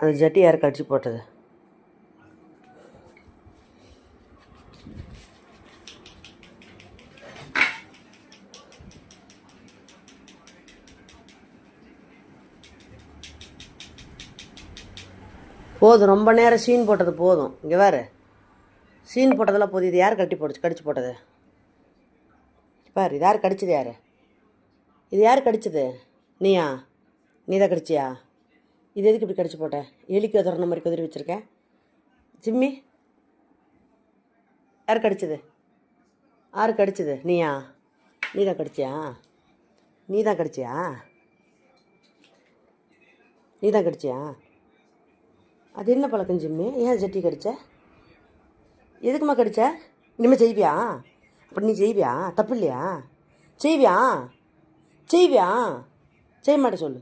அந்த ஜட்டி யார் கடிச்சு போட்டது? போதும் ரொம்ப நேரம் சீன் போட்டது போதும். இங்கே வேறு சீன் போட்டதெல்லாம் போதும். இது யார் கட்டி போட்டுச்சு கடிச்சு போட்டது? பாரு இது யார் கடிச்சது யார்? இது யார் கடிச்சது? நீயா? நீ தான் கடிச்சியா? இது எதுக்கு இப்படி கடிச்சு போட்டேன் எலிக்கு உதறின மாதிரி குதிரை வச்சுருக்கேன். ஜிம்மி யார் கடிச்சது? யார் கடிச்சது? நீயா? நீ தான் கடிச்சியா? நீ தான் கடிச்சியா? நீ தான் கடிச்சியா? அது என்ன பழக்கம் ஜிம்மி? ஏன் ஜட்டி கடிச்ச? எதுக்குமா கடிச்ச? இனிமேல் செய்வியா? அப்படி நீ செய்வியா? தப்பு இல்லையா? செய்வியா? செய்வியா? செய்ய மாட்டேன் சொல்லு.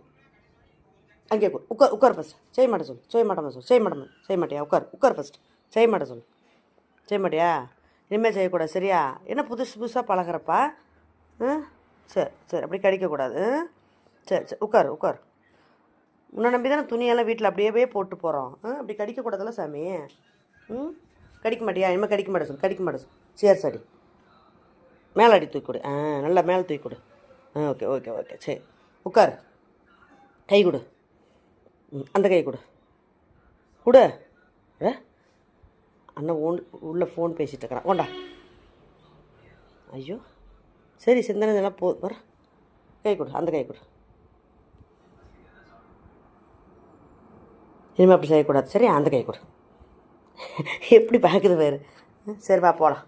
அங்கே உட்கார் உட்கார் உட்கார் ஃபஸ்ட் செய்ய மாட்டேன் சொல்லு செய்ய மாட்டேன் சொல்லு செய்ய மாட்டோம் செய்ய மாட்டியா உட்கார் உட்கார் ஃபஸ்ட் செய்ய மாட்டேன் சொல்லு செய்ய மாட்டியா இனிமேல் செய்யக்கூடாது சரியா என்ன புதுசு புதுசாக பழகிறப்பா ஆ சரி சரி அப்படி கடிக்கக்கூடாது ஆ? சரி சரி உட்கார் உட்கார் உன்னை நம்பி தானே துணியெல்லாம் வீட்டில் அப்படியே போட்டு போகிறோம் அப்படி கடிக்கக்கூடாதுல்ல சாமி ம் கடிக்க மாட்டியா இனிமேல் கடிக்க மாட்டேன் சொல்லு கடிக்க மாட்டேன் சொல்லு சரி சரி மேலே அடி தூக்கி கொடு ஆ நல்லா மேலே தூக்கி கொடு ஆ ஓகே ஓகே ஓகே சரி உட்கார் கை கொடு அந்த கை கொடு. கொடு. அண்ணன் ஓன் உள்ளே ஃபோன் பேசிகிட்டு இருக்கிறான். கொண்டா. ஐயோ. சரி சிந்தனை இதெல்லாம் போ வர. கை கொடு. அந்த கை கொடு. இனிமேல் அப்படி செய்யக்கூடாது. சரி அந்த கை கொடு. எப்படி பார்க்குது பேர். சரி வா போகலாம்